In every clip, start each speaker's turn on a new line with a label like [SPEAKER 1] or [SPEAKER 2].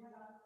[SPEAKER 1] niega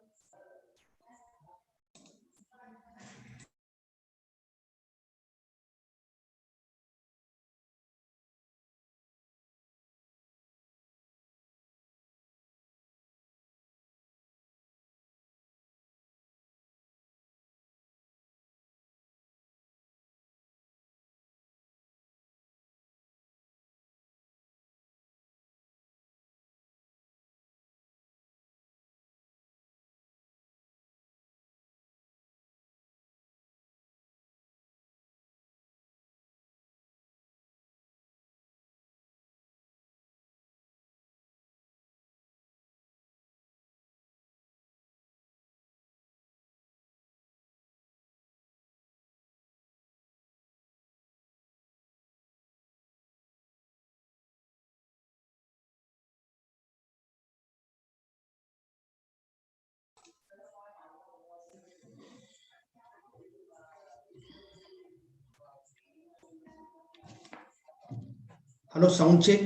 [SPEAKER 1] hello sound check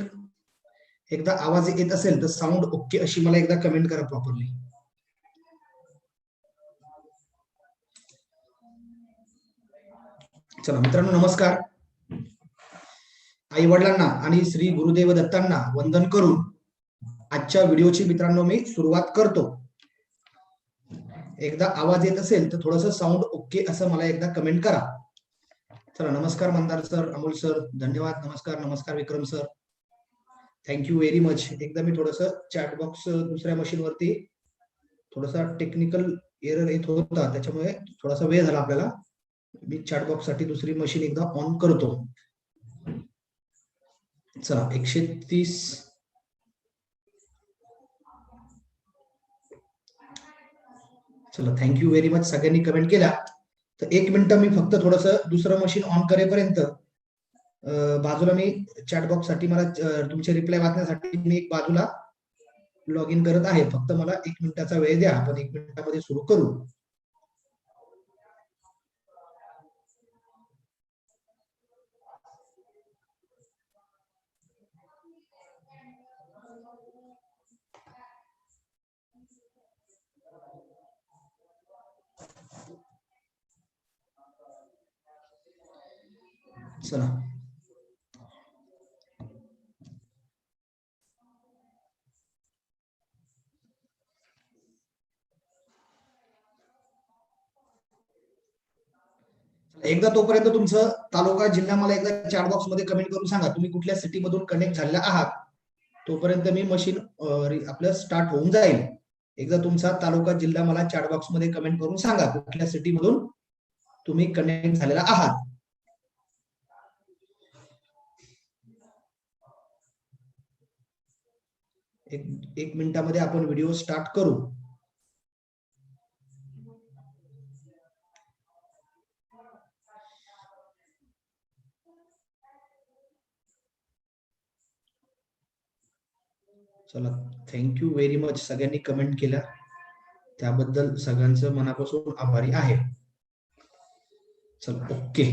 [SPEAKER 1] एकदा आवाज येत असेल तर साऊंड ओके अशी मला एकदा कमेंट करा प्रॉपरली चला मित्रांनो नमस्कार. आई वडिलांना आणि श्री गुरुदेव दत्तांना वंदन करून आजच्या व्हिडिओची मित्रांनो मी सुरुवात करतो. एकदा आवाज येत असेल तर थोडस साऊंड ओके असं मला एकदा कमेंट करा. चला नमस्कार मंदार सर अमोल सर धन्यवाद नमस्कार नमस्कार Vikram sir thank you very much एकदा मी थोडस चॅट बॉक्स दुसऱ्या मशीन वरती थोडासा टेक्निकल एरर येत होता त्याच्यामुळे थोडासा वेळ झाला आपल्याला. मी चॅट बॉक्ससाठी दुसरी मशीन एकदा ऑन करतो. चला एकशे तीस. चला थँक्यू व्हेरी मच सगळ्यांनी कमेंट केल्या. तर एक मिनिटं मी फक्त थोडस दुसरं मशीन ऑन करेपर्यंत बाजूला मी चॅट बॉक्ससाठी मला तुमचे रिप्लाय वाचण्यासाठी मी एक बाजूला लॉग इन करत आहे. फक्त मला एक मिनिटाचा वेळ द्या. आपण एक मिनिटामध्ये सुरू करू. चला. एकदा तोपर्यंत तुमचं तालुका जिल्हा मला एकदा चॅट बॉक्समध्ये कमेंट करून सांगा. तुम्ही कुठल्या सिटी मधून कनेक्ट झालेला आहात? तोपर्यंत मी मशीन आपलं स्टार्ट होऊन जाईल. एकदा तुमचा तालुका जिल्हा मला चॅट बॉक्समध्ये कमेंट करून सांगा कुठल्या सिटी मधून तुम्ही कनेक्ट झालेला आहात. एक एक मिनिटामध्ये आपण व्हिडिओ स्टार्ट करू. चला थँक्यू व्हेरी मच सगळ्यांनी कमेंट केल्या त्याबद्दल सगळ्यांचं मनापासून आभारी आहे. चल ओके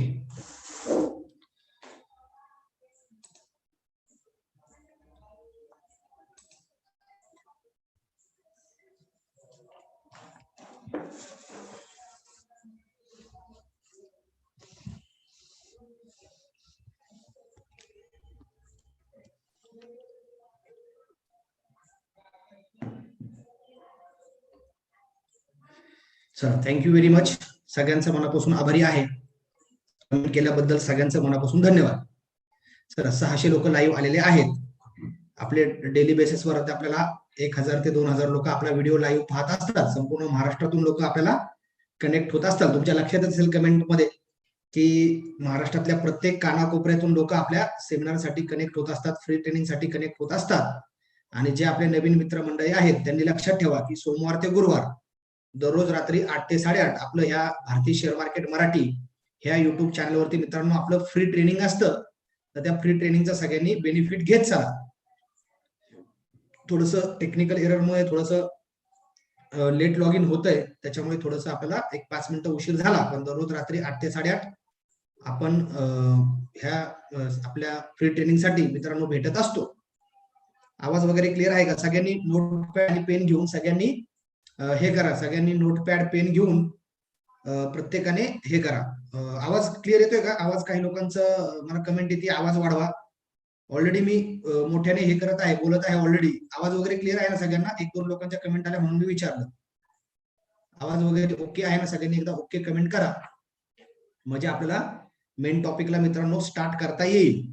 [SPEAKER 1] चला थँक्यू व्हेरी मच सगळ्यांचं मनापासून आभारी आहे. कमेंट केल्याबद्दल सगळ्यांचं मनापासून धन्यवाद. सर सहाशे लोक लाईव्ह आलेले आहेत. आपले डेली बेसिसवर आपल्याला एक हजार ते दोन हजार लोक आपला व्हिडिओ लाईव्ह पाहत असतात. संपूर्ण महाराष्ट्रातून लोक आपल्याला कनेक्ट होत असतात. तुमच्या लक्षात असेल कमेंटमध्ये की महाराष्ट्रातल्या प्रत्येक कानाकोपऱ्यातून लोक आपल्या सेमिनारसाठी कनेक्ट होत असतात. फ्री ट्रेनिंगसाठी कनेक्ट होत असतात. आणि जे आपले नवीन मित्रमंडळी आहेत त्यांनी लक्षात ठेवा की सोमवार ते गुरुवार दररोज रात्री आठ ते साडेआठ आपलं ह्या भारतीय शेअर मार्केट मराठी ह्या युट्यूब चॅनलवरती मित्रांनो आपलं फ्री ट्रेनिंग असतं. तर त्या फ्री ट्रेनिंगचा सगळ्यांनी बेनिफिट घेत चला. थोडस टेक्निकल एररमुळे थोडस लेट लॉग इन होत आहे त्याच्यामुळे थोडस आपल्याला एक पाच मिनिटं उशीर झाला. पण दररोज रात्री आठ ते साडेआठ आपण ह्या आपल्या फ्री ट्रेनिंगसाठी मित्रांनो भेटत असतो. आवाज वगैरे क्लिअर आहे का? सगळ्यांनी नोटपॅड आणि पेन घेऊन सगळ्यांनी हे करा. सगळ्यांनी नोटपॅड पेन घेऊन प्रत्येकाने हे करा. आवाज क्लिअर येतोय का? आवाज काही लोकांचं मला कमेंट येते आवाज वाढवा. ऑलरेडी मी मोठ्याने हे करत आहे बोलत आहे ऑलरेडी आवाज वगैरे क्लिअर आहे ना सगळ्यांना? एक दोन लोकांच्या कमेंट आल्या म्हणून मी विचारलं. आवाज वगैरे ओके आहे ना? सगळ्यांनी एकदा ओके कमेंट करा. म्हणजे आपल्याला मेन टॉपिकला मित्रांनो स्टार्ट करता येईल.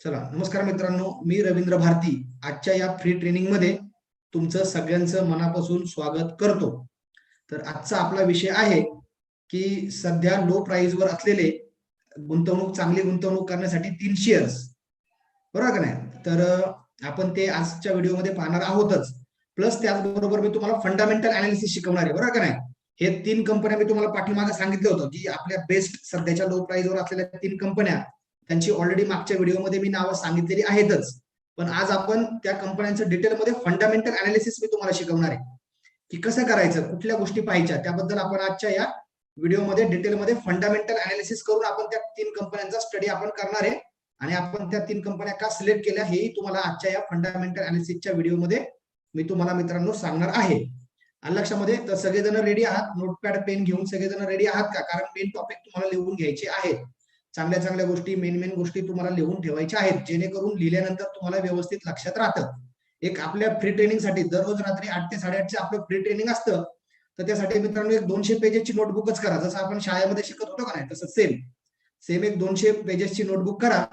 [SPEAKER 1] चला. नमस्कार मित्रांनो. मी रवींद्र भारती. आजच्या या फ्री ट्रेनिंगमध्ये तुमचं सगळ्यांचं मनापासून स्वागत करतो. तर आजचा आपला विषय आहे की सध्या लो प्राइस वर असलेले गुंतवणूक चांगली गुंतवणूक करण्यासाठी तीन शेअर्स बरोबर का नाही? तर आपण ते आजच्या व्हिडिओमध्ये पाहणार आहोतच. प्लस त्याचबरोबर मी तुम्हाला फंडामेंटल अनालिसिस शिकवणार आहे. बरोबर का नाही? हे तीन कंपन्या मी तुम्हाला पाठीमागे सांगितलं होतं की आपल्या बेस्ट सध्याच्या लो वर असलेल्या तीन कंपन्या त्यांची ऑलरेडी मागच्या व्हिडिओमध्ये मी नावं सांगितलेली आहेतच. पण आज आपण त्या कंपन्यांचं डिटेलमध्ये फंडामेंटल अनालिसिस मी तुम्हाला शिकवणार आहे. की कसं करायचं कुठल्या गोष्टी पाहायच्या त्याबद्दल आपण आजच्या या व्हिडिओमध्ये डिटेलमध्ये फंडामेंटल अनालिसिस करून आपण त्या तीन कंपन्यांचा स्टडी आपण करणार आहे. आणि आपण त्या तीन कंपन्या का सिलेक्ट केल्या हेही तुम्हाला आजच्या या फंडामेंटल अनालिसिसच्या व्हिडिओमध्ये मी तुम्हाला मित्रांनो सांगणार आहे. आणि लक्षामध्ये तर सगळेजण रेडी आहात? नोटपॅड पेन घेऊन सगळेजण रेडी आहात का? कारण मेन टॉपिक तुम्हाला लिहून घ्यायचे आहेत. चांगल्या चांगल्या गोष्टी मेन मेन गोष्टी तुम्हाला लिहून ठेवायच्या आहेत जेणेकरून लिहिल्यानंतर तुम्हाला व्यवस्थित लक्षात राहतं. एक आपल्या फ्री ट्रेनिंगसाठी दररोज रात्री आठ ते साडेआठचे आपलं फ्री ट्रेनिंग असतं तर त्यासाठी मित्रांनो एक दोनशे पेजेसची नोटबुकच करा. जसं आपण शाळेमध्ये शिकत होतो का नाही तसं सेम सेम एक दोनशे पेजेसची नोटबुक करा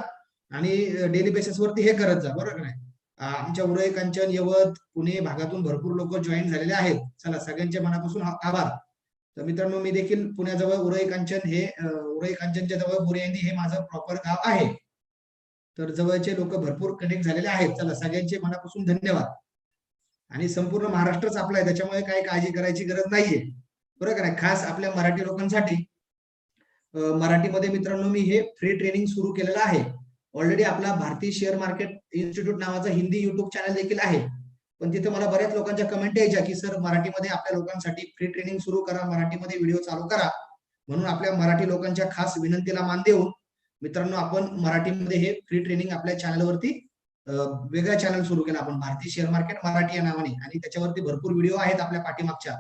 [SPEAKER 1] आणि डेली बेसिसवरती हे करत जा बरोबर नाही? आमच्या उरई कांचन यवत पुणे भागातून भरपूर लोक जॉईन झालेले आहेत. चला सगळ्यांच्या मनापासून आभार. तर मित्रांनो मी देखील पुण्याजवळ उरई कांचन हे उरई कांचनच्या जवळ बोरियांदी हे माझं प्रॉपर गाव आहे. तर जवळचे लोक भरपूर कनेक्ट झालेले आहेत. चला सगळ्यांचे मनापासून धन्यवाद. आणि संपूर्ण महाराष्ट्रच आपला आहे. त्याच्यामुळे काही काळजी करायची गरज नाहीये. बरोबर का नाही? खास आपल्या मराठी लोकांसाठी मराठीमध्ये मित्रांनो मी हे फ्री ट्रेनिंग सुरू केलेलं आहे. ऑलरेडी आपला भारतीय शेअर मार्केट इन्स्टिट्यूट नावाचा हिंदी युट्यूब चॅनल देखील आहे. पण तिथे मला बऱ्याच लोकांच्या कमेंट यायच्या की सर मराठीमध्ये आपल्या लोकांसाठी फ्री ट्रेनिंग सुरू करा मराठीमध्ये व्हिडिओ चालू करा. म्हणून आपल्या मराठी लोकांच्या खास विनंतीला मान देऊन मित्रांनो आपण मराठीमध्ये हे फ्री ट्रेनिंग आपल्या चॅनलवरती वेगळा चॅनल सुरू केला. आपण भारतीय शेअर मार्केट मराठी या नावाने. आणि त्याच्यावरती भरपूर व्हिडिओ आहेत आपल्या पाठीमागच्या.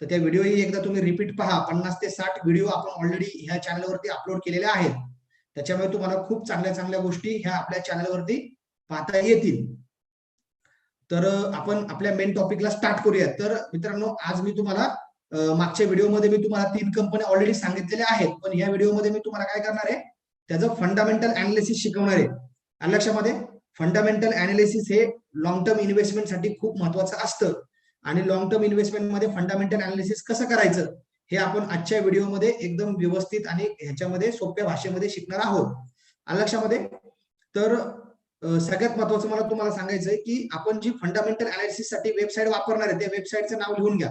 [SPEAKER 1] तर त्या व्हिडिओ एकदा तुम्ही रिपीट पहा. पन्नास ते साठ व्हिडिओ आपण ऑलरेडी ह्या चॅनलवरती अपलोड केलेल्या आहेत. त्याच्यामुळे तुम्हाला खूप चांगल्या चांगल्या गोष्टी ह्या आपल्या चॅनलवरती पाहता येतील. तर आपण आपल्या मेन टॉपिकला स्टार्ट करूया तर मित्रांनो आज मी तुम्हाला मागच्या व्हिडिओमध्ये मी तुम्हाला तीन कंपन्या ऑलरेडी सांगितलेल्या आहेत. पण या व्हिडिओमध्ये मी तुम्हाला काय करणार आहे? त्याचं फंडामेंटल अनालिसिस शिकवणार आहे. लक्षामध्ये फंडामेंटल अनालिसिस हे लॉंग टर्म इन्व्हेस्टमेंटसाठी खूप महत्वाचं असतं. आणि लॉंग टर्म इन्व्हेस्टमेंटमध्ये फंडामेंटल अनालिसिस कसं करायचं? हे आपण आजच्या व्हिडिओमध्ये एकदम व्यवस्थित आणि ह्याच्यामध्ये सोप्या भाषेमध्ये शिकणार आहोत. आलं लक्षामध्ये तर सगळ्यात महत्वाचं मला तुम्हाला सांगायचं आहे की आपण जी फंडामेंटल अनालिसिससाठी वेबसाईट वापरणार आहे त्या वेबसाईटचं नाव लिहून घ्या.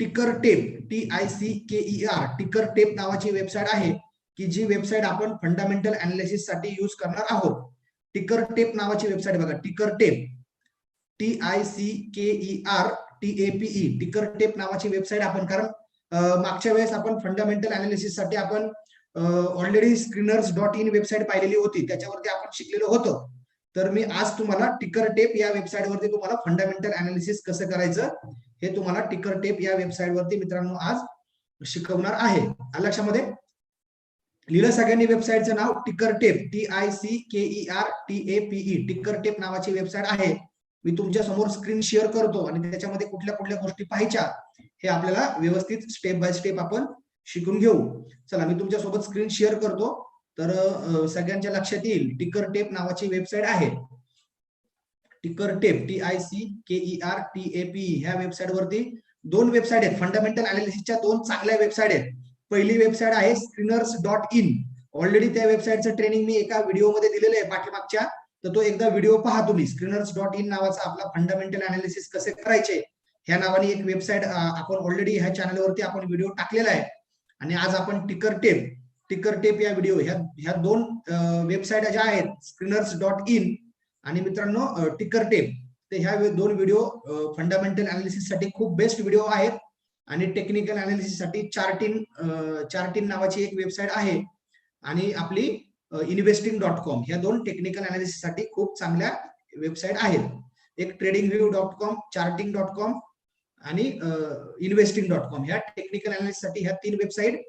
[SPEAKER 1] Ticker Tape T I C K E R Ticker Tape नावाची वेबसाईट आहे की जी वेबसाईट आपण फंडामेंटल अनालिसिससाठी युज करणार आहोत. टिकर टेप नावाची वेबसाईट बघा Ticker Tape T I C K E R T A P E Ticker Tape नावाची वेबसाईट आपण कारण मागच्या वेळेस आपण फंडामेंटल अनालिसिससाठी आपण already screeners dot in website पाहिलेली होती त्याच्यावरती आपण शिकलेलो होतो. तर मी आज तुम्हाला टिकर टेप या वेबसाईट वरती तुम्हाला फंडामेंटल अनालिसिस कसं करायचं हे तुम्हाला टिकर टेप या वेबसाईट वरती मित्रांनो आज शिकवणार आहे. लक्षामध्ये? लिहिलं सगळ्यांनी वेबसाईटचं नाव Ticker Tape T I C K E R T A P E Ticker Tape नावाची वेबसाईट आहे. मी तुमच्यासमोर स्क्रीन शेअर करतो आणि त्याच्यामध्ये कुठल्या कुठल्या गोष्टी पाहायच्या हे आपल्याला व्यवस्थित स्टेप बाय स्टेप आपण शिकून घेऊ. चला मी तुमच्यासोबत स्क्रीन शेअर करतो. तर सगळ्यांच्या लक्षात येईल टिकर टेप नावाची वेबसाईट आहे. Ticker Tape T I C K E R T A P ह्या वेबसाईट वरती दोन वेबसाईट आहेत. फंडामेंटल अनालिसिसच्या दोन चांगल्या वेबसाईट आहेत. पहिली वेबसाईट आहे स्क्रीनर्स डॉट इन ऑलरेडी त्या वेबसाईटचं ट्रेनिंग मी एका व्हिडिओमध्ये दिलेलं आहे पाठीमागच्या. तर तो एकदा व्हिडिओ पहा तुम्ही. स्क्रीनर्स डॉट इन नावाचा आपला फंडामेंटल अनालिसिस कसे करायचे ह्या नावाने एक वेबसाईट आपण ऑलरेडी ह्या चॅनलवरती आपण व्हिडिओ टाकलेला आहे. आणि आज आपण टिकर टेप टिकर टेप या व्हिडिओ ह्या ह्या दोन वेबसाईट ज्या आहेत स्क्रीनर्स डॉट इन आणि मित्रांनो टिकर टेप. तर ह्या दोन व्हिडिओ फंडामेंटल अनालिसिससाठी खूप बेस्ट व्हिडिओ आहेत. आणि टेक्निकल अनालिसिससाठी चार्टिन चार्टिन नावाची एक वेबसाईट आहे. आणि आपली इन्व्हेस्टिंग डॉट कॉम ह्या दोन टेक्निकल अनालिसिससाठी खूप चांगल्या वेबसाईट आहेत. एक Trading View dot com charting dot com आणि इन्व्हेस्टिंग डॉट कॉम ह्या टेक्निकल अनालिसिससाठी ह्या तीन वेबसाईट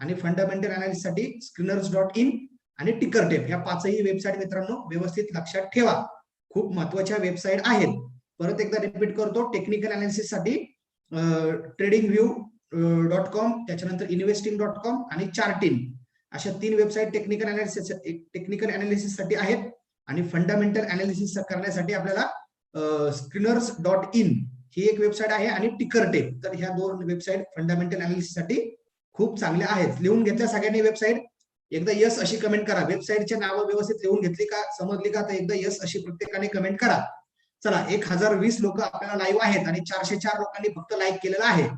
[SPEAKER 1] आणि फंडामेंटल अनालिसिससाठी स्क्रीनर्स डॉट इन आणि टिकर टेप ह्या पाचही वेबसाईट मित्रांनो व्यवस्थित लक्षात ठेवा. खूप महत्त्वाच्या वेबसाईट आहेत. परत एकदा रिपीट करतो टेक्निकल अनालिसिससाठी ट्रेडिंग व्ह्यू डॉट कॉम त्याच्यानंतर इन्व्हेस्टिंग डॉट कॉम आणि चार्टिंग अशा तीन वेबसाईट टेक्निकल अनालिसिस टेक्निकल अनालिसिससाठी आहेत आणि फंडामेंटल अनालिसिस करण्यासाठी आपल्याला स्क्रीनर्स डॉट इन ही एक वेबसाईट आहे आणि टिकर टेप तर ह्या दोन वेबसाईट फंडामेंटल अनालिसिससाठी साठी खूप चांगल्या आहेत. लिहून घेतल्या सगळ्यांनी वेबसाईट एकदा यस अशी कमेंट करा. वेबसाईटचे नावं व्यवस्थित लिहून घेतली का समजली का तर एकदा यस अशी प्रत्येकाने कमेंट करा. चला एक हजार वीस लोक आपल्याला लाईव्ह आहेत आणि चारशे चार लोकांनी फक्त लाईक केलेला आहे.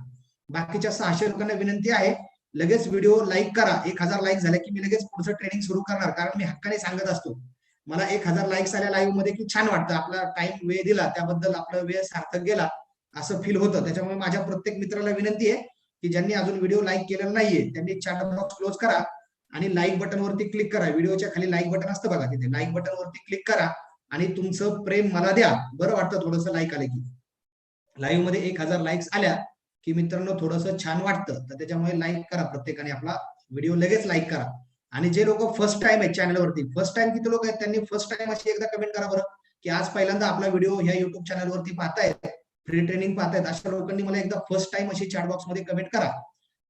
[SPEAKER 1] बाकीच्या सहाशे लोकांना विनंती आहे लगेच व्हिडिओ लाईक करा. एक हजार लाईक झाले की मी लगेच पुढचं ट्रेनिंग सुरू करणार कारण मी हक्काने सांगत असतो. मला एक हजार लाईक्स आल्या लाईव्हमध्ये की छान वाटतं. आपला टाइम वेळ दिला त्याबद्दल आपला वेळ सार्थक गेला असं फील होतं. त्याच्यामुळे माझ्या प्रत्येक मित्राला विनंती आहे की ज्यांनी अजून व्हिडिओ लाईक केलेला नाहीये त्यांनी चॅट बॉक्स क्लोज करा आणि लाईक बटन वरती क्लिक करा. व्हिडिओच्या खाली लाईक बटन असतं बघा तिथे. लाईक बटन वरती क्लिक करा आणि तुमचं प्रेम मला द्या. बरं वाटतं थोडस लाईक आलं की. लाईव्हमध्ये एक हजार लाईक्स आल्या की मित्रांनो थोडस छान वाटतं. तर त्याच्यामुळे लाईक करा प्रत्येकाने आपला व्हिडिओ लगेच लाईक करा. आणि जे लोक फर्स्ट टाइम आहेत चॅनलवरती फर्स्ट टाइम किती लोक आहेत? त्यांनी फर्स्ट टाइम अशी एकदा कमेंट करा बरं की आज पहिल्यांदा आपला व्हिडिओ ह्या युट्यूब चॅनलवरती पाहतायत. Free training पाहतायत. अशा लोकांनी मला एकदा फर्स्ट टाइम अशी चॅट बॉक्समध्ये कमेंट करा.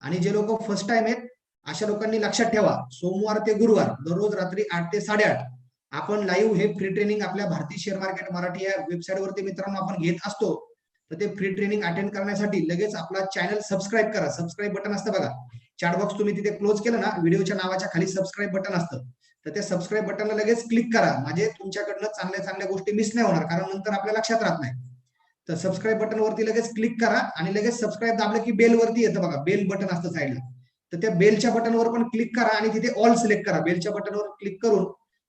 [SPEAKER 1] आणि जे लोक फर्स्ट टाइम आहेत अशा लोकांनी लक्षात ठेवा. सोमवार ते गुरुवार दररोज रात्री आठ ते साडेआठ आपण लाईव्ह हे फ्री ट्रेनिंग आपल्या भारतीय शेअर मार्केट मराठी या वेबसाईट वरती मित्रांनो आपण घेत असतो. तर ते फ्री ट्रेनिंग अटेंड करण्यासाठी लगेच आपला चॅनल सबस्क्राईब करा. सबस्क्राईब बटन असतं बघा. चॅट बॉक्स तुम्ही तिथे क्लोज केलं ना व्हिडिओच्या नावाच्या खाली सबस्क्राईब बटन असतं. तर ते सबस्क्राईब बटनला लगेच क्लिक करा. म्हणजे तुमच्याकडनं चांगल्या चांगल्या गोष्टी मिस नाही होणार कारण नंतर आपल्या लक्षात राहत नाही. तर सबस्क्राईब बटन वरती लगेच क्लिक करा आणि लगेच सबस्क्राईब दाबलं की बेल वरती येतं बघा. बेल बटन असतं साईडला तर त्या बेलच्या बटनवर पण क्लिक करा आणि तिथे ऑल सिलेक्ट करा. बेलच्या बटनवर क्लिक करून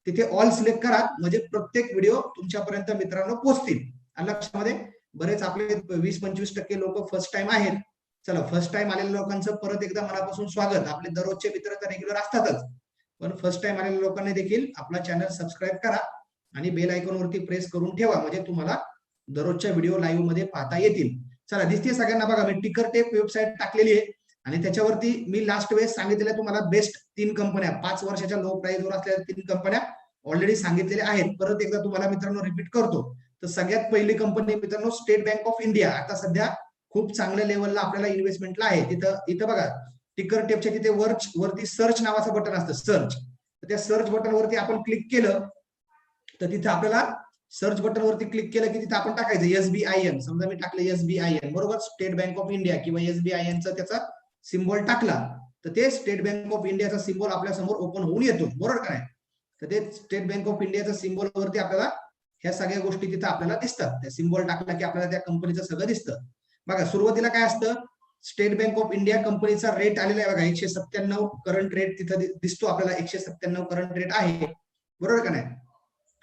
[SPEAKER 1] तिथे ऑल सिलेक्ट करा. म्हणजे प्रत्येक व्हिडिओ तुमच्यापर्यंत मित्रांनो पोहोचतील. लक्षामध्ये बरेच आपले वीस पंचवीस टक्के लोक फर्स्ट टाइम आहेत. चला फर्स्ट टाइम आलेल्या लोकांचं परत एकदा मनापासून स्वागत. आपले दररोजचे मित्र तर रेग्युलर असतातच. पण फर्स्ट टाइम आलेल्या लोकांनी देखील आपला चॅनल सबस्क्राईब करा आणि बेल आयकॉन वरती प्रेस करून ठेवा. म्हणजे तुम्हाला दररोजच्या व्हिडिओ लाईव्हमध्ये पाहता येतील. चला दिसते सगळ्यांना बघा मी टिकर टेप वेबसाईट टाकलेली आहे. आणि त्याच्यावरती मी लास्ट वेळेस सांगितलेल्या तुम्हाला बेस्ट तीन कंपन्या पाच वर्षाच्या लो प्राइसवर असलेल्या तीन कंपन्या ऑलरेडी सांगितलेल्या आहेत. परत एकदा तुम्हाला मित्रांनो रिपीट करतो. तर सगळ्यात पहिली कंपनी मित्रांनो स्टेट बँक ऑफ इंडिया आता सध्या खूप चांगल्या लेवलला आपल्याला इन्व्हेस्टमेंटला आहे. तिथं इथं बघा टिकर टेपच्या तिथे वर्च वरती सर्च नावाचं बटन असतं सर्च तर त्या सर्च बटन वरती आपण क्लिक केलं तर तिथं आपल्याला सर्च बटन वरती क्लिक केलं की तिथे आपण टाकायचं. एसबीआयएन समजा मी टाकलं एसबीआयएन बरोबर? स्टेट बँक ऑफ इंडिया किंवा एसबीआयएनचं त्याचा सिम्बॉल टाकला तर ते स्टेट बँक ऑफ इंडियाचा सिम्बॉल आपल्यासमोर ओपन होऊन येतो. बरोबर काय तर ते स्टेट बँक ऑफ इंडियाचा सिम्बॉल वरती आपल्याला ह्या सगळ्या गोष्टी तिथं आपल्याला दिसतात. त्या सिम्बॉल टाकला की आपल्याला त्या कंपनीचं सगळं दिसतं. बघा सुरुवातीला काय असतं? स्टेट बँक ऑफ इंडिया कंपनीचा रेट आलेला आहे बघा. एकशे सत्त्याण्णव करंट रेट तिथं दिसतो आपल्याला. एकशे सत्त्याण्णव करंट रेट आहे. बरोबर का नाही?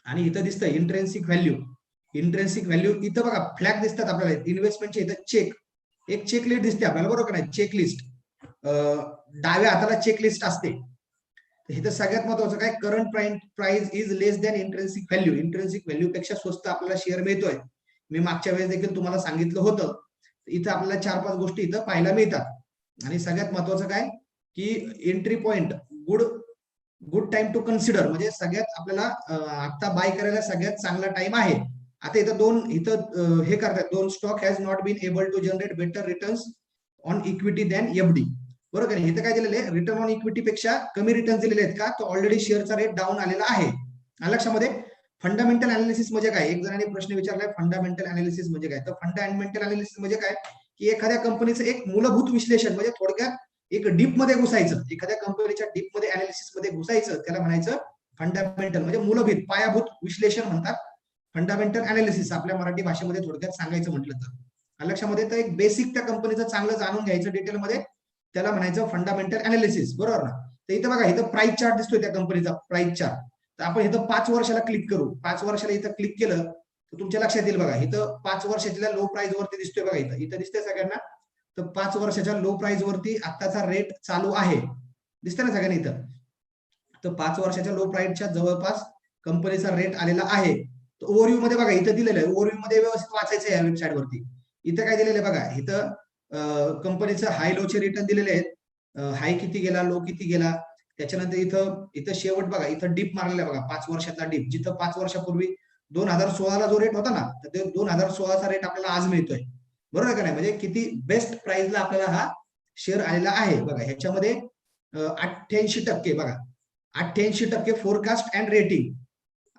[SPEAKER 1] आणि इथं दिसतं इंट्रेन्सिक व्हॅल्यू इंट्रेन्सिक व्हॅल्यू इथं बघा फ्लॅग दिसतात आपल्याला. इन्व्हेस्टमेंटचे इथं चेक एक चेक लिस्ट दिसते आपल्याला बरोबर नाही? चेक लिस्ट डाव्या हाताला चेक लिस्ट असते इथं सगळ्यात महत्वाचं काय? Current price is less than intrinsic value intrinsic value पेक्षा स्वस्त आपल्याला शेअर मिळतोय. मी मागच्या वेळेस देखील तुम्हाला सांगितलं होतं. इथं आपल्याला चार पाच गोष्टी इथं पाहायला मिळतात. आणि सगळ्यात महत्वाचं काय? की entry point good good time to consider म्हणजे सगळ्यात आपल्याला आता बाय करायला सगळ्यात चांगला टाइम आहे. आता इथं दोन इथं हे करतात. दोन stock has not been able to generate better returns on equity than FD बरोबर आहे इथं काय दिलेलं आहे? रिटर्न ऑन इक्विटी पेक्षा कमी रिटर्न दिलेले आहेत का? तो ऑलरेडी शेअरचा रेट डाऊन आलेला आहे. लक्षामध्ये फंडामेंटल अनालिसिस म्हणजे काय? एक जणांनी प्रश्न विचारलाय फंडामेंटल अनालिसिस म्हणजे काय? तर फंडामेंटल अनालिसिस म्हणजे काय? की एखाद्या कंपनीचं एक मूलभूत विश्लेषण म्हणजे थोडक्यात एक डीपमध्ये घुसायचं. एखाद्या कंपनीच्या डीपमध्ये अनालिसिसमध्ये घुसायचं त्याला म्हणायचं फंडामेंटल म्हणजे मूलभूत पायाभूत विश्लेषण म्हणतात. फंडामेंटल अनालिसिस आपल्या मराठी भाषेमध्ये थोडक्यात सांगायचं म्हटलं तर. लक्षामध्ये तर एक बेसिक त्या कंपनीचं चांगलं जाणून घ्यायचं डिटेलमध्ये त्याला म्हणायचं फंडामेंटल अनालिसिस बरोबर ना? तर इथं बघा इथं प्राइस चार्ट दिसतोय त्या कंपनीचा प्राइस चार्ट तर आपण इथं पाच वर्षाला क्लिक करू. पाच वर्षाला इथं क्लिक केलं तर तुमच्या लक्षात येईल बघा इथं पाच वर्षाच्या लो प्राइस वरती दिसतोय बघा इथं. इथं दिसतंय सगळ्यांना तर पाच वर्षाच्या लो प्राइस वरती आत्ताचा रेट चालू आहे. दिसतंय ना सगळ्यांनी इथं? तर पाच वर्षाच्या लो प्राइसच्या जवळपास कंपनीचा रेट आलेला आहे. ओव्हरव्ह्यू मध्ये बघा इथं दिलेलं आहे. ओव्हरव्ह्यू मध्ये व्यवस्थित वाचायचं आहे या वेबसाईट वरती. इथं काय दिलेलं आहे बघा इथं कंपनीचं हाय लोचे रिटर्न दिलेले आहेत. हाय किती गेला लो किती गेला? त्याच्यानंतर इथं इथं शेवट बघा इथं डीप मारलेला आहे बघा पाच वर्षातला डीप जिथं पाच वर्षापूर्वी दोन हजार सोळाला जो रेट होता ना तर दोन हजार सोळाचा रेट आपल्याला आज मिळतोय. बरोबर का नाही? म्हणजे किती बेस्ट प्राइसला आपल्याला हा शेअर आलेला आहे. बघा ह्याच्यामध्ये अठ्ठ्याऐंशी टक्के बघा. अठ्ठ्याऐंशी टक्के फोरकास्ट अँड रेटिंग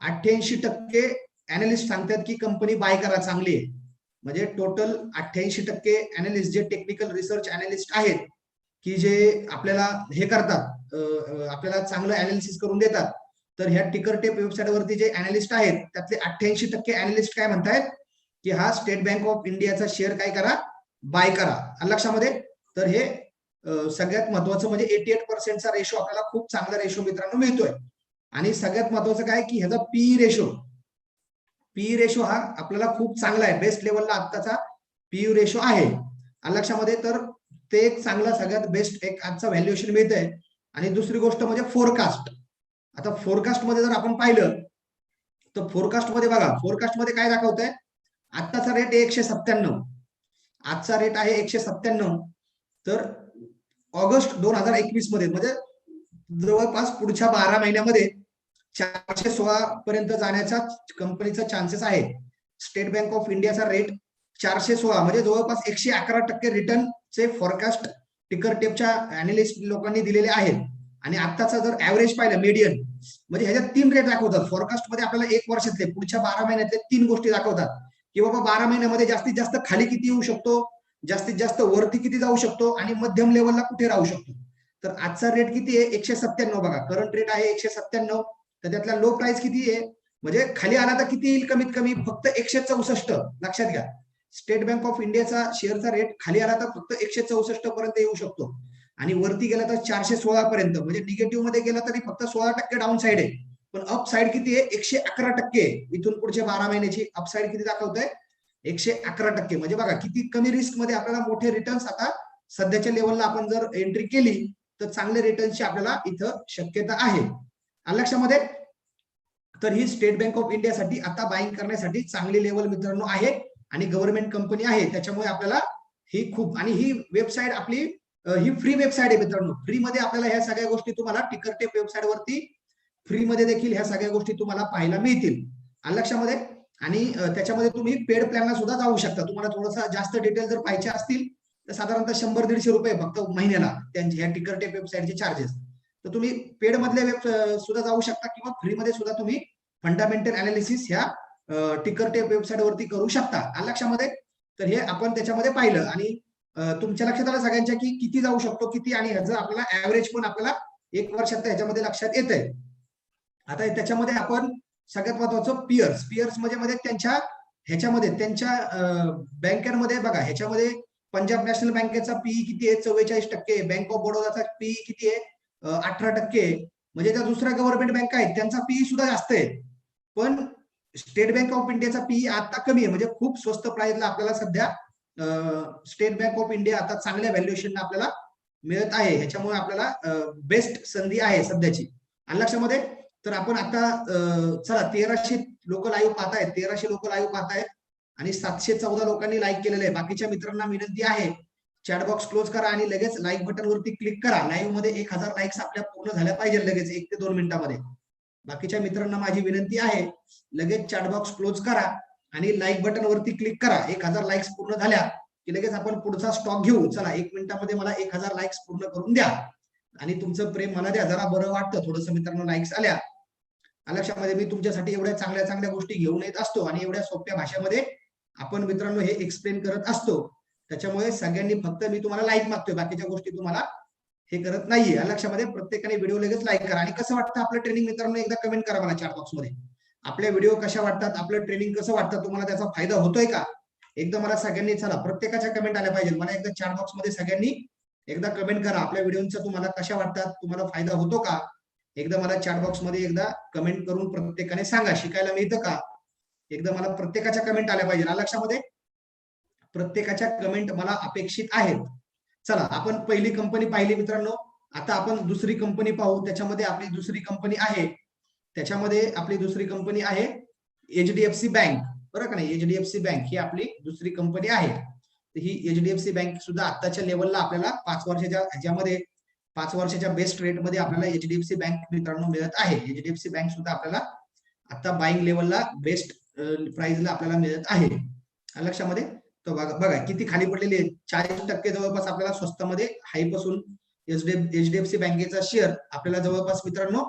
[SPEAKER 1] अठ्ठ्याऐंशी टक्के अनालिस्ट सांगतात की कंपनी बाय करा चांगली आहे. म्हणजे टोटल अठ्ठ्याऐंशी टक्के अनालिस्ट जे टेक्निकल रिसर्च अनालिस्ट आहेत की जे आपल्याला हे करतात आपल्याला चांगलं अनालिसिस करून देतात तर ह्या टिकर टेप वेबसाईट वरती जे अनालिस्ट आहेत त्यातले अठ्ठ्याऐंशी टक्के अनालिस्ट काय म्हणतायत? की हा स्टेट बँक ऑफ इंडियाचा शेअर काय करा? बाय करा. लक्षामध्ये तर हे सगळ्यात महत्वाचं म्हणजे एटी एट पर्सेंटचा रेशो आपल्याला खूप चांगला रेशो मित्रांनो मिळतोय. आणि सगळ्यात महत्वाचं काय की ह्याचा पीई रेशो पीई रेशो हा आपल्याला खूप चांगला आहे. बेस्ट लेवलला आत्ताचा पीयू रेशो आहे. लक्षामध्ये तर ते एक चांगला सगळ्यात बेस्ट एक आजचा व्हॅल्युएशन मिळत आहे आणि दुसरी गोष्ट म्हणजे फोरकास्ट आता फोरकास्टमध्ये जर आपण पाहिलं तर फोरकास्टमध्ये बघा फोरकास्टमध्ये काय दाखवत आहे आत्ताचा रेट एकशे सत्त्याण्णव. आजचा रेट आहे एकशे सत्त्याण्णव. तर ऑगस्ट दोन हजार एकवीसमध्ये म्हणजे जवळपास पुढच्या बारा महिन्यामध्ये चारशे सोळा पर्यंत जाण्याचा कंपनीचा चान्सेस आहे. स्टेट बँक ऑफ इंडियाचा रेट चारशे सोळा म्हणजे जवळपास एकशे अकरा टक्के रिटर्न चे फॉरकास्ट टिकर टेपच्या अनालिस्ट लोकांनी दिलेले आहेत. आणि आत्ताचा जर ऍव्हरेज पाहिलं मीडियन म्हणजे ह्याच्यात तीन रेट दाखवतात. फॉरकास्टमध्ये आपल्याला एक वर्षातले पुढच्या बारा महिन्यातले तीन गोष्टी दाखवतात. की बाबा बारा महिन्यामध्ये जास्तीत जास्त खाली किती येऊ शकतो? जास्तीत जास्त वरती किती जाऊ शकतो? आणि मध्यम लेवलला कुठे राहू शकतो? तर आजचा रेट किती आहे? एकशे सत्त्याण्णव बघा. करंट रेट आहे एकशे सत्त्याण्णव. तर त्यातला लो प्राइस किती आहे? म्हणजे खाली आला तर किती येईल कमीत कमी? फक्त एकशे चौसष्ट. लक्षात घ्या. स्टेट बँक ऑफ इंडियाचा शेअरचा रेट खाली आला तर फक्त एकशे चौसष्ट पर्यंत येऊ शकतो. आणि वरती गेला तर चारशे सोळा पर्यंत. म्हणजे निगेटिव्हमध्ये गेला तरी फक्त सोळा टक्के डाऊन साईड आहे. पण अपसाईड किती आहे? एकशे अकरा टक्के. इथून पुढच्या बारा महिन्याची अपसाईड किती दाखवत आहे एकशे अकरा टक्के. म्हणजे बघा किती कमी रिस्कमध्ये आपल्याला मोठे रिटर्न्स आता सध्याच्या लेवलला आपण जर एंट्री केली तर चांगले रिटर्न्सची आपल्याला इथं शक्यता आहे. लक्षामध्ये तर ही स्टेट बँक ऑफ इंडियासाठी आता बाईंग करण्यासाठी चांगली लेवल मित्रांनो आहे आणि गव्हर्नमेंट कंपनी आहे. त्याच्यामुळे आपल्याला ही खूप आणि ही वेबसाईट आपली ही फ्री वेबसाईट आहे मित्रांनो. फ्री मध्ये आपल्याला ह्या सगळ्या गोष्टी तुम्हाला टिकर टेप वेबसाईट वरती फ्री मध्ये देखील ह्या सगळ्या गोष्टी तुम्हाला पाहायला मिळतील. लक्षामध्ये आणि त्याच्यामध्ये तुम्ही पेड प्लॅनला सुद्धा जाऊ शकता. तुम्हाला थोडंसं जास्त डिटेल जर पाहिजे असतील तर साधारणतः शंभर दीडशे रुपये फक्त महिन्याला त्यांचे ह्या टिकर टेप वेबसाईटचे चार्जेस तर तुम्ही पेड मधल्या वेब सुद्धा जाऊ शकता किंवा फ्री मध्ये सुद्धा तुम्ही फंडामेंटल अनालिसिस ह्या टिकर टेप वेबसाईट वरती करू शकता. लक्षामध्ये तर हे आपण त्याच्यामध्ये पाहिलं. आणि तुमच्या लक्षात आलं सगळ्यांच्या की किती जाऊ शकतो किती आणि ह्याचं आपल्याला ऍव्हरेज पण आपल्याला एक वर्षात ह्याच्यामध्ये लक्षात येत आहे आता त्याच्यामध्ये आपण सगळ्यात महत्वाचं पियर्स पियर्स म्हणजे मध्ये त्यांच्या ह्याच्यामध्ये त्यांच्या बँकांमध्ये बघा ह्याच्यामध्ये पंजाब नॅशनल बँकेचा पीई किती आहे? चव्वेचाळीस टक्के. बँक ऑफ बडोदाचा पीई किती आहे? अठरा टक्के. म्हणजे त्या दुसऱ्या गव्हर्नमेंट बँका आहेत त्यांचा पीई सुद्धा जास्त आहे. पण स्टेट बँक ऑफ इंडियाचा पीई आता कमी आहे. म्हणजे खूप स्वस्त प्राईजला आपल्याला सध्या स्टेट बँक ऑफ इंडिया आता चांगल्या व्हॅल्युएशन आपल्याला मिळत आहे. ह्याच्यामुळे आपल्याला बेस्ट संधी आहे सध्याची. आणि लक्षामध्ये तर आपण आता चला तेराशे लोक लाईव्ह पाहतायत. तेराशे लोक लाईव्ह पाहतायत. आणि सातशे चौदा लोकांनी लाईक केलेलं आहे. बाकीच्या मित्रांना विनंती आहे चॅट बॉक्स क्लोज करा आणि लगेच लाईक बटन वरती क्लिक करा. लाईव्हमध्ये एक हजार लाईक्स आपल्या पूर्ण झाल्या पाहिजे लगेच एक ते दोन मिनिटांमध्ये. बाकीच्या मित्रांना माझी विनंती आहे लगेच चॅट बॉक्स क्लोज करा आणि लाईक बटन वरती क्लिक करा. एक हजार लाईक्स पूर्ण झाल्या की लगेच आपण पुढचा स्टॉक घेऊ. चला एक मिनिटामध्ये मला एक हजार लाईक्स पूर्ण करून द्या. आणि तुमचं प्रेम मला द्या. जरा बरं वाटतं. थोडस मित्रांनो लाईक्स आल्या. लक्षामध्ये मी तुमच्यासाठी एवढ्या चांगल्या चांगल्या गोष्टी घेऊन येत असतो आणि एवढ्या सोप्या भाषेमध्ये आपण मित्रांनो हे एक्सप्लेन करत असतो. त्याच्यामुळे सगळ्यांनी फक्त मी तुम्हाला लाईक मागतोय बाकीच्या गोष्टी तुम्हाला हे करत नाहीये. लक्षामध्ये प्रत्येकाने व्हिडिओ लगेच लाईक करा. आणि कसं वाटतं आपलं ट्रेनिंग मित्रांनो? एकदा कमेंट करा मला चॅट बॉक्समध्ये. आपल्या व्हिडिओ कशा वाटतात? आपलं ट्रेनिंग कसं वाटतं? तुम्हाला त्याचा फायदा होतोय का? एकदा मला सगळ्यांनी चला प्रत्येकाच्या कमेंट आल्या पाहिजे मला एकदा चॅट बॉक्समध्ये सगळ्यांनी एकदा कमेंट करा. आपल्या व्हिडिओचा तुम्हाला कशा वाटतात? तुम्हाला फायदा होतो का? एकदा मला चॅट बॉक्समध्ये एकदा कमेंट करून प्रत्येकाने सांगा शिकायला मिळतं का? एकदा मला प्रत्येकाच्या कमेंट आल्या पाहिजे. लक्षामध्ये? प्रत्येकाच्या कमेंट मला अपेक्षित आहेत. चला आपण पहिली कंपनी पाहिली मित्रांनो. आता आपण दुसरी कंपनी पाहू. त्याच्यामध्ये आपली दुसरी कंपनी आहे. त्याच्यामध्ये आपली दुसरी कंपनी आहे एचडीएफसी बँक बरं का नाही? एचडीएफसी बँक ही आपली दुसरी कंपनी आहे. तर ही एचडीएफसी बँक सुद्धा आताच्या लेवलला आपल्याला पाच वर्षाच्या ह्याच्यामध्ये पाच वर्षाच्या बेस्ट रेटमध्ये आपल्याला एचडीएफसी बँक मित्रांनो मिळत आहे. एचडीएफसी बँक सुद्धा आपल्याला आता बाईंग लेवलला बेस्ट प्राइसला आपल्याला मिळत आहे. लक्षामध्ये तर बघा बघा किती खाली पडलेली आहे. चाळीस टक्के जवळपास आपल्याला स्वस्तामध्ये हायपासून एचडीएफसी बँकेचा शेअर आपल्याला जवळपास मित्रांनो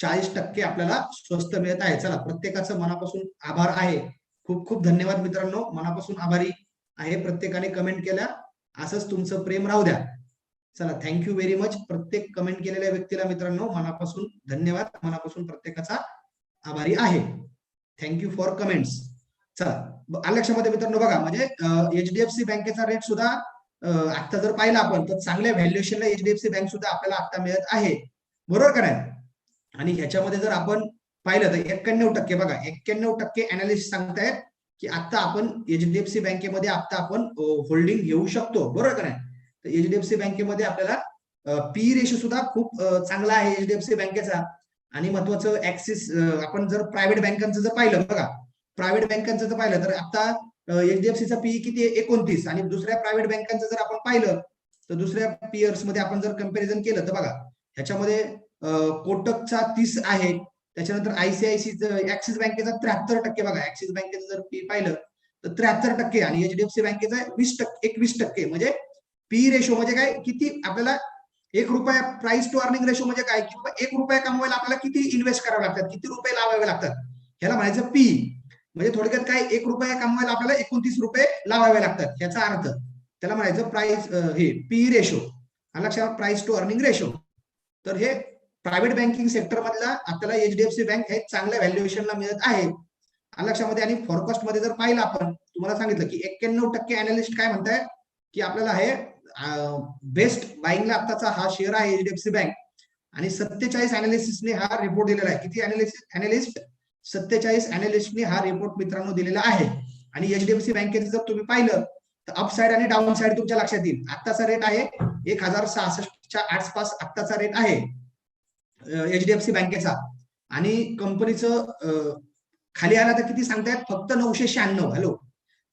[SPEAKER 1] चाळीस टक्के आपल्याला स्वस्त मिळत आहे. चला प्रत्येकाचं मनापासून आभार आहे. खूप खूप धन्यवाद मित्रांनो. मनापासून आभारी आहे. प्रत्येकाने कमेंट केल्या. असंच तुमचं प्रेम राहू द्या. चला थँक्यू व्हेरी मच प्रत्येक कमेंट केलेल्या व्यक्तीला मित्रांनो मनापासून धन्यवाद. मनापासून प्रत्येकाचा आभारी आहे. थँक्यू फॉर कमेंट्स चला आलं मित्रांनो बघा म्हणजे एचडीएफसी बँकेचा रेट सुद्धा आता जर पाहिला आपण तर चांगल्या व्हॅल्युएशनला एचडीएफसी बँक सुद्धा आपल्याला आता मिळत आहे. बरोबर का नाही? आणि ह्याच्यामध्ये जर आपण पाहिलं तर एक्क्याण्णव टक्के बघा एक्क्याण्णव टक्के अनालिस्ट सांगतायत की आता आपण एचडीएफसी बँकेमध्ये आता आपण होल्डिंग घेऊ शकतो. बरोबर का नाही? तर एचडीएफसी बँकेमध्ये आपल्याला पी रेशो सुद्धा खूप चांगला आहे एचडीएफसी बँकेचा. आणि महत्वाचं ऍक्सिस आपण जर प्रायव्हेट बँकांचं जर पाहिलं बघा प्रायव्हेट बँकांचं जर पाहिलं तर आता एचडीएफसीचा पीई किती आहे? एकोणतीस. आणि दुसऱ्या प्रायव्हेट बँकांचं जर आपण पाहिलं तर दुसऱ्या पियर्समध्ये आपण जर कंपॅरिझन केलं तर बघा ह्याच्यामध्ये कोटकचा तीस आहे. त्याच्यानंतर आयसीआयसी ऍक्सिस बँकेचा त्र्याहत्तर टक्के बघा ऍक्सिस बँकेचं जर पी पाहिलं तर त्र्याहत्तर टक्के आणि एचडीएफसी बँकेचा वीस टक्के एकवीस टक्के. म्हणजे पी रेशो म्हणजे काय? किती आपल्याला एक रुपया प्राइस टू अर्निंग रेशो म्हणजे काय? किंवा एक रुपया कमवायला आपल्याला किती इन्व्हेस्ट करावे लागतात? किती रुपये लावावे लागतात? ह्याला म्हणायचं पी म्हणजे थोडक्यात काय? एक रुपया कमवायला आपल्याला एकोणतीस रुपये लावावे लागतात. याचा अर्थ त्याला म्हणायचं प्राइस हे पी रेशो लक्षात प्राइस टू अर्निंग रेशो तर हे प्रायव्हेट बँकिंग सेक्टर मधला आपल्याला एचडीएफसी बँक हे चांगल्या व्हॅल्युएशनला मिळत आहे. लक्षामध्ये आणि फॉरकास्टमध्ये जर पाहिलं आपण तुम्हाला सांगितलं की एक्क्याण्णव टक्के अनालिस्ट काय म्हणताय? की आपल्याला हे बेस्ट बाईंगला आताचा हा शेअर आहे एचडीएफसी बँक आणि सत्तेचाळीस अनालिसिसने हा रिपोर्ट दिलेला आहे. किती अनालिसिस अनालिस्ट सत्तेचाळीस अनालिस्टने हा रिपोर्ट मित्रांनो दिलेला आहे. आणि एचडीएफसी बँकेचं जर तुम्ही पाहिलं तर अपसाईड आणि डाऊन साइड तुमच्या लक्षात येईल. आत्ताचा रेट आहे एक हजार सहासष्टच्या आसपास आत्ताचा रेट आहे एचडीएफसी बँकेचा आणि कंपनीचं खाली आला तर किती सांगतायत? फक्त नऊशे शहाण्णव. हॅलो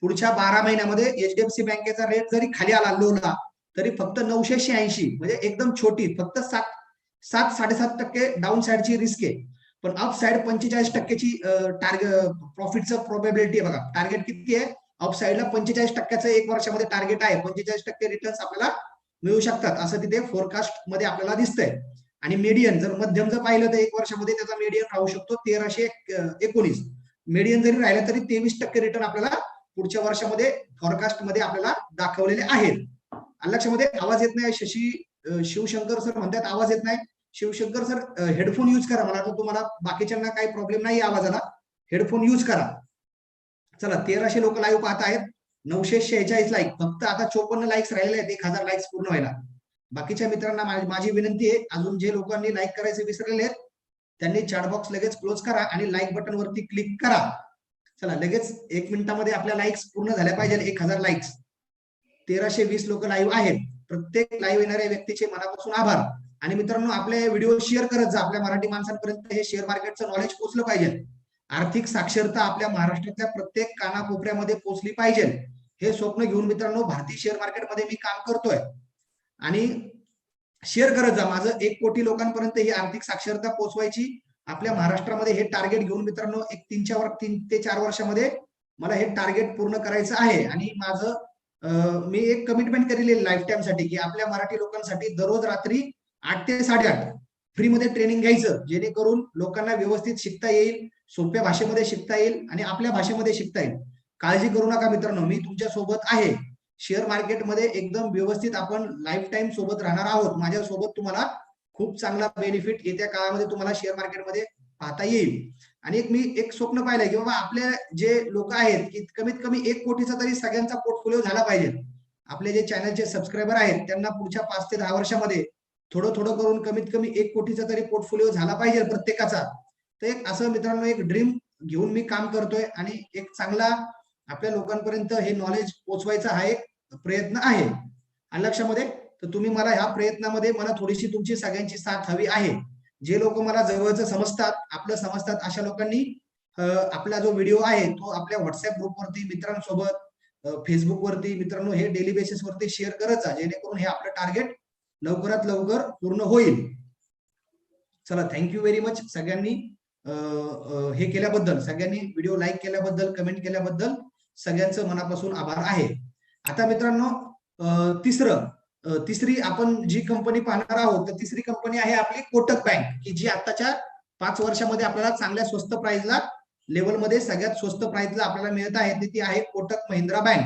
[SPEAKER 1] पुढच्या बारा महिन्यामध्ये एचडीएफसी बँकेचा रेट जरी खाली आला लोला तरी फक्त नऊशे शहाऐंशी म्हणजे एकदम छोटी फक्त सात सात साडेसात टक्के डाऊन साईडची रिस्क आहे. पण अप साईड पंचेचाळीस टक्क्याची टार्गेट प्रॉफिटचं प्रोबेबिलिटी आहे बघा. टार्गेट किती आहे? अप साईडला पंचेचाळीस टक्क्याचं एक वर्षामध्ये टार्गेट आहे. पंचेचाळीस टक्के रिटर्न्स आपल्याला मिळू शकतात. असं तिथे फोरकास्टमध्ये आपल्याला दिसतंय. आणि मीडियन जर मध्यम जर पाहिलं तर एक वर्षामध्ये त्याचा मीडियन राहू शकतो तेराशे एकोणीस. मीडियन जरी राहिलं तरी तेवीस टक्के रिटर्न आपल्याला पुढच्या वर्षामध्ये फॉरकास्टमध्ये आपल्याला दाखवलेले आहेत. लक्षामध्ये आवाज येत नाही शशी शिवशंकर सर म्हणतात आवाज येत नाही. शिवशंकर सर हेडफोन युज करा. मला तुम्हाला बाकीच्यांना काही प्रॉब्लेम नाही आवाजाला. हेडफोन युज करा. चला तेराशे लोक लाईव्ह पाहत आहेत. नऊशे शेहेचाळीस लाईक फक्त आता चोपन्न लाईक्स राहिले आहेत. एक हजार लाईक्स पूर्ण व्हायला. बाकीच्या मित्रांना माझी विनंती आहे अजून जे लोकांनी लाईक करायचे विसरलेले आहेत त्यांनी चॅट बॉक्स लगेच क्लोज करा आणि लाईक बटन वरती क्लिक करा. चला लगेच एक मिनिटामध्ये आपल्या लाईक्स पूर्ण झाल्या पाहिजे एक हजार लाईक्स तेराशे वीस लोक लाईव्ह आहेत. प्रत्येक लाईव्ह येणाऱ्या व्यक्तीचे मनापासून आभार. आणि मित्रांनो आपले व्हिडिओ शेअर करत जा. आपल्या मराठी माणसांपर्यंत हे शेअर मार्केटचं नॉलेज पोहोचलं पाहिजे. आर्थिक साक्षरता आपल्या महाराष्ट्रातल्या प्रत्येक कानाकोपऱ्यामध्ये पोहोचली पाहिजे. हे स्वप्न घेऊन मित्रांनो भारतीय शेअर मार्केटमध्ये मी काम करतोय. आणि शेअर करत जा. माझं एक कोटी लोकांपर्यंत ही आर्थिक साक्षरता पोहोचवायची. आपल्या महाराष्ट्रामध्ये हे टार्गेट घेऊन मित्रांनो एक तीन चार तीन ते चार वर्षामध्ये मला हे टार्गेट पूर्ण करायचं आहे. आणि माझं मी एक कमिटमेंट केलेली लाईफ टाइमसाठी की आपल्या मराठी लोकांसाठी दररोज रात्री आठ ते साडेआठ फ्रीमध्ये ट्रेनिंग घ्यायचं जेणेकरून लोकांना व्यवस्थित शिकता येईल सोप्या भाषेमध्ये शिकता येईल आणि आपल्या भाषेमध्ये शिकता येईल. काळजी करू नका मित्रांनो मी तुमच्यासोबत आहे. शेअर मार्केटमध्ये एकदम व्यवस्थित आपण लाईफ टाईम सोबत राहणार आहोत. माझ्या सोबत तुम्हाला खूप चांगला बेनिफिट येत्या काळामध्ये तुम्हाला शेअर मार्केटमध्ये पाहता येईल. आणि एक मी एक स्वप्न पाहिलंय की बाबा आपले जे लोक आहेत की कमीत कमी एक कोटीचा तरी सगळ्यांचा पोर्टफोलिओ झाला पाहिजे. आपले जे चॅनलचे सबस्क्रायबर आहेत त्यांना पुढच्या पाच ते दहा वर्षामध्ये थोडं थोडं करून कमीत कमी एक कोटीचा तरी पोर्टफोलिओ झाला पाहिजे प्रत्येकाचा. तर एक असं मित्रांनो एक ड्रीम घेऊन मी काम करतोय आणि एक चांगला आपल्या लोकांपर्यंत हे नॉलेज पोचवायचा हा एक प्रयत्न आहे. आणि लक्षामध्ये तर तुम्ही मला ह्या प्रयत्नामध्ये मला थोडीशी तुमची सगळ्यांची साथ हवी आहे. जे लोक मला जवळच समजतात आपलं समजतात अशा लोकांनी आपला जो व्हिडिओ आहे तो आपल्या व्हॉट्सअप ग्रुपवरती मित्रांसोबत फेसबुक वरती मित्रांनो हे डेली बेसिसवरती शेअर करत जा जेणेकरून हे आपलं टार्गेट लवकरात लवकर पूर्ण होईल. चला थँक्यू व्हेरी मच सगळ्यांनी. हे केल्याबद्दल सगळ्यांनी व्हिडिओ लाईक केल्याबद्दल कमेंट केल्याबद्दल सगळ्यांचं मनापासून आभार आहे. आता मित्रांनो तिसरं तिसरी आपण जी कंपनी पाहणार आहोत तर तिसरी कंपनी आहे आपली कोटक बँक की जी आताच्या पाच वर्षामध्ये आपल्याला चांगल्या स्वस्त प्राइसला लेवलमध्ये सगळ्यात स्वस्त प्राइसला आपल्याला मिळत आहे ती- आहे कोटक महिंद्रा बँक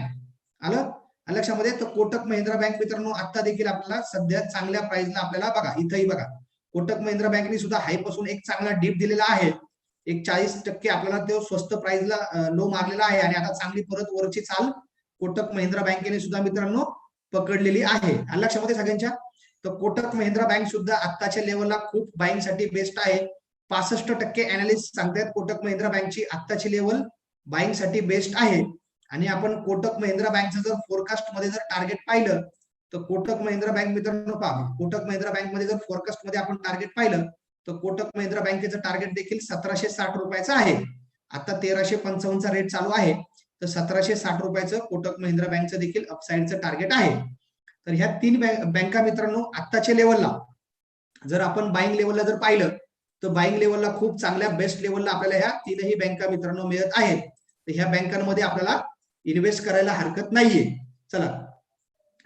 [SPEAKER 1] आलं? आलं लक्षामध्ये? तर कोटक महिंद्रा बँक मित्रांनो आता देखील आपल्याला सध्या चांगल्या प्राइसला आपल्याला बघा इथंही बघा. कोटक महिंद्रा बँकने सुद्धा हायपासून एक चांगला डीप दिलेला आहे. एक चाळीस टक्के आपल्याला तो स्वस्त प्राइसला लो मारलेला आहे आणि आता चांगली परत वरची चाल कोटक महिंद्रा बँकेने सुद्धा मित्रांनो पकडलेली आहे. आलं लक्षामध्ये सगळ्यांच्या. तर कोटक महिंद्रा बँक सुद्धा आत्ताच्या लेवलला खूप बाईंगसाठी बेस्ट आहे. पासष्ट टक्के अनालिस्ट सांगतायत कोटक महिंद्रा बँकची आत्ताची लेवल बाईंगसाठी बेस्ट आहे. आणि आपण कोटक महिंद्रा बँकचं जर फोरकास्टमध्ये जर टार्गेट पाहिलं तर कोटक महिंद्रा बँक मित्रांनो पहा कोटक महिंद्रा बँकमध्ये जर फोरकास्टमध्ये आपण टार्गेट पाहिलं तर कोटक महिंद्रा बँकेचं टार्गेट देखील सतराशे साठ रुपयाचं आहे. आता तेराशे पंचावन्नचा रेट चालू आहे. तर सतराशे साठ रुपयाचं कोटक महिंद्रा बँकचं देखील अपसाईडचं टार्गेट आहे. तर ह्या तीन बँका मित्रांनो आत्ताच्या लेवलला जर आपण बाईंग लेवलला जर पाहिलं तर बाईंग लेवलला खूप चांगल्या बेस्ट लेवलला आपल्याला ह्या तीनही बँका मित्रांनो मिळत आहेत. तर ह्या बँकांमध्ये आपल्याला इन्व्हेस्ट करायला हरकत नाहीये. चला.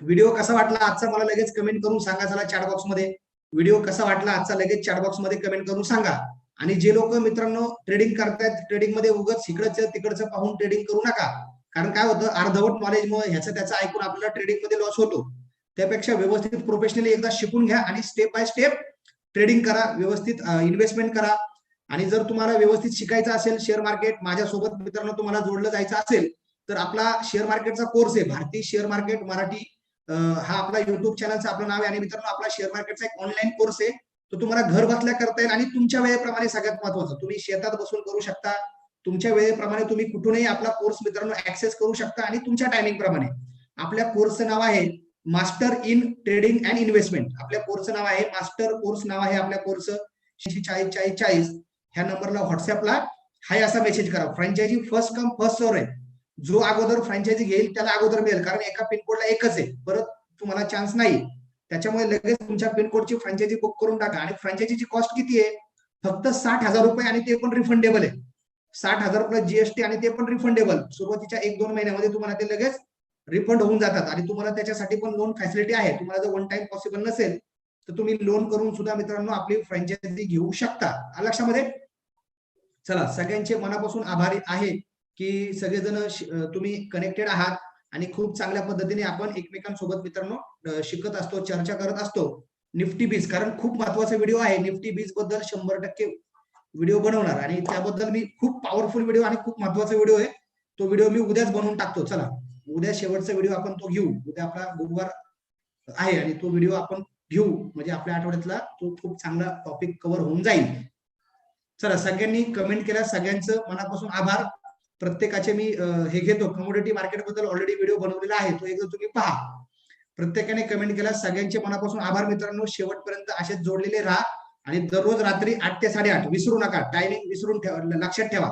[SPEAKER 1] व्हिडिओ कसा वाटला आजचा मला लगेच कमेंट करून सांगा. चला चॅट बॉक्समध्ये व्हिडिओ कसा वाटला आजचा लगेच चॅट बॉक्समध्ये कमेंट करून सांगा. आणि जे लोक मित्रांनो ट्रेडिंग करतायत ट्रेडिंगमध्ये उगत इकडचं तिकडचं पाहून ट्रेडिंग करू नका. कारण काय होतं अर्धवट नॉलेजमुळे ह्याचं त्याचं ऐकून आपल्याला ट्रेडिंगमध्ये लॉस होतो. त्यापेक्षा व्यवस्थित प्रोफेशनली एकदा शिकून घ्या आणि स्टेप बाय स्टेप ट्रेडिंग करा व्यवस्थित इन्व्हेस्टमेंट करा. आणि जर तुम्हाला व्यवस्थित शिकायचं असेल शेअर मार्केट माझ्यासोबत मित्रांनो तुम्हाला जोडलं जायचं असेल तर आपला शेअर मार्केटचा कोर्स आहे भारतीय शेअर मार्केट मराठी हा आपला युट्यूब चॅनलचं आपलं नाव आहे. आणि मित्रांनो आपला शेअर मार्केटचा एक ऑनलाईन कोर्स आहे. तो तुम्हाला घर बसल्या करता येईल आणि तुमच्या वेळेप्रमाणे सगळ्यात महत्वाचं तुम्ही शेतात बसून करू शकता तुमच्या वेळेप्रमाणे तुम्ही कुठूनही आपला कोर्स मित्रांनो ऍक्सेस करू शकता आणि तुमच्या टायमिंग प्रमाणे. आपल्या कोर्सचं नाव आहे master in trading and investment आपल्या कोर्सचं नाव आहे मास्टर कोर्स नाव आहे आपल्या कोर्सचं चाळीस चाळीस चाळीस. ह्या नंबरला व्हॉट्सअपला हाय असा मेसेज करा. Franchisee first come first serve आहे. जो अगोदर फ्रँचायझी घेईल त्याला अगोदर मिळेल. कारण एका पिनकोडला एकच आहे. परत तुम्हाला चान्स नाही. त्याच्यामुळे लगेच तुमच्या पिनकोडची फ्रँचायझी बुक करून टाका. आणि फ्रँचायझीची कॉस्ट किती आहे? फक्त साठ हजार रुपये आणि ते पण रिफंडेबल आहे. साठ हजार प्लस जीएसटी आणि ते पण रिफंडेबल सुरुवातीच्या एक दोन महिन्यामध्ये तुम्हाला ते लगेच रिफंड होऊन जातात. आणि तुम्हाला त्याच्यासाठी पण लोन फॅसिलिटी आहे. तुम्हाला जर वन टाइम पॉसिबल नसेल तर तुम्ही लोन करून सुद्धा मित्रांनो आपली फ्रँचायझी घेऊ शकता. लक्षामध्ये? चला सगळ्यांचे मनापासून आभारी आहे की सगळेजण तुम्ही कनेक्टेड आहात. आणि खूप चांगल्या पद्धतीने आपण एकमेकांसोबत मित्रांनो शिकत असतो चर्चा करत असतो. निफ्टी बीज कारण खूप महत्त्वाचा व्हिडिओ आहे. निफ्टी बीजबद्दल शंभर टक्के व्हिडिओ बनवणार आणि त्याबद्दल मी खूप पॉवरफुल व्हिडिओ आणि खूप महत्त्वाचा व्हिडिओ आहे. तो व्हिडिओ मी उद्याच बनवून टाकतो. चला उद्या शेवटचा व्हिडिओ आपण तो घेऊ. उद्या आपला गुरुवार आहे आणि तो व्हिडिओ आपण घेऊ. म्हणजे आपल्या आठवड्यातला तो खूप चांगला टॉपिक कव्हर होऊन जाईल. चला सगळ्यांनी कमेंट केल्या सगळ्यांचं मनापासून आभार. प्रत्येकाचे मी हे घेतो. कमोडिटी मार्केटबद्दल ऑलरेडी व्हिडिओ बनवलेला आहे. तो एकदा तुम्ही पहा. प्रत्येकाने कमेंट केला. सगळ्यांचे मनापासून आभार मित्रांनो. शेवटपर्यंत असेच जोडलेले राहा आणि दररोज रात्री आठ ते साडेआठ विसरू नका. टायमिंग विसरून ठेवा लक्षात ठेवा.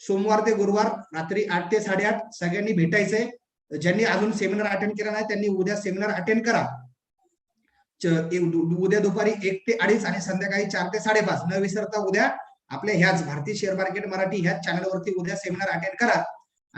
[SPEAKER 1] सोमवार ते गुरुवार रात्री आठ ते साडेआठ सगळ्यांनी भेटायचंय. ज्यांनी अजून सेमिनार अटेंड केला नाही त्यांनी उद्या सेमिनार अटेंड करा. उद्या दुपारी एक ते अडीच आणि संध्याकाळी चार ते साडेपाच. न विसरता उद्या आपल्या ह्याच भारतीय शेअर मार्केट मराठी ह्याच चॅनलवरती उद्या सेमिनार अटेंड करा.